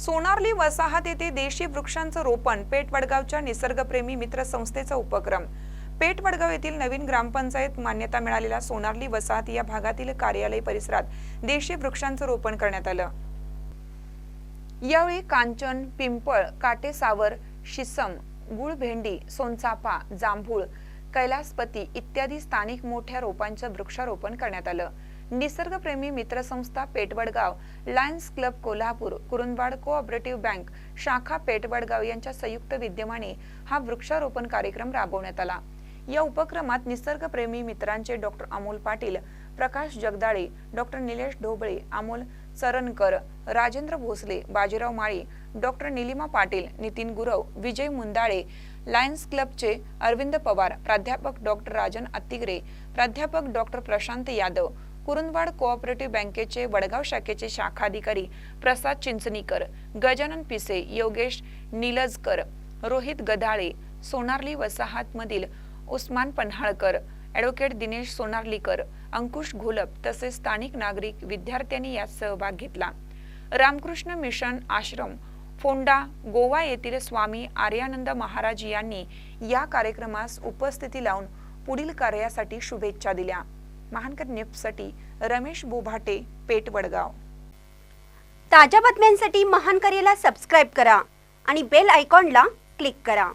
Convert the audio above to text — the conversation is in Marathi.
सोनारली वसाहत येथे देशी वृक्षांचं रोपण पेठ वडगावच्या निसर्गप्रेमी मित्र संस्थेचा उपक्रम. पेठ वडगाव येथील नवीन ग्रामपंचायत मान्यता मिळालेल्या सोनारली वसाहत या भागातील कार्यालय परिसरात देशी वृक्षांचं रोपण करण्यात आलं. यावेळी कांचन पिंपळ काटेसावर शिसम गुळभेंडी सोनचाफा जांभूळ कैलासपती इत्यादी स्थानिक मोठ्या रोपांचं वृक्षारोपण करण्यात आलं. निसर्गप्रेमी मित्रसंस्था Petvadgaon lions club Kolhapur Kurundwad cooperative bank शाखा पेटवडगाव यांच्या संयुक्त विद्यमाने हा वृक्षारोपण कार्यक्रम राबवण्यात आला. या उपक्रमात निसर्गप्रेमी मित्रांचे doctor Amol Patil Prakash Jagdale doctor Nilesh Dhobale Amol Charankar Rajendra Bhosale Bajirao Mali doctor Nilima Patil Nitin Gurav Vijay Mundale lions क्लबचे अरविंद पवार प्राध्यापक डॉक्टर राजन अत्तिगरे प्राध्यापक डॉक्टर प्रशांत यादव कुरुंदवाड कोऑपरेटिव्ह बँकेचे वडगाव शाखेचे शाखाधिकारी प्रसाद चिंचणीकर गजानन पिसे योगेश निलजकर रोहित गदाळे सोनारली वसाहतमधील उस्मान पन्हाळकर ॲडव्होकेट दिनेश सोनारलीकर अंकुश घोलप तसेच स्थानिक नागरिक विद्यार्थ्यांनी यात सहभाग घेतला. रामकृष्ण मिशन आश्रम फोंडा गोवा येथील स्वामी आर्यानंद महाराज यांनी या कार्यक्रमास उपस्थिती लावून पुढील कार्यासाठी शुभेच्छा दिल्या. महानकर न्यूजसाठी रमेश बोभाटे पेट वडगाव. ताज्या बातम्यांसाठी महानकरेला सबस्क्राईब करा आणि बेल आयकॉनला क्लिक करा.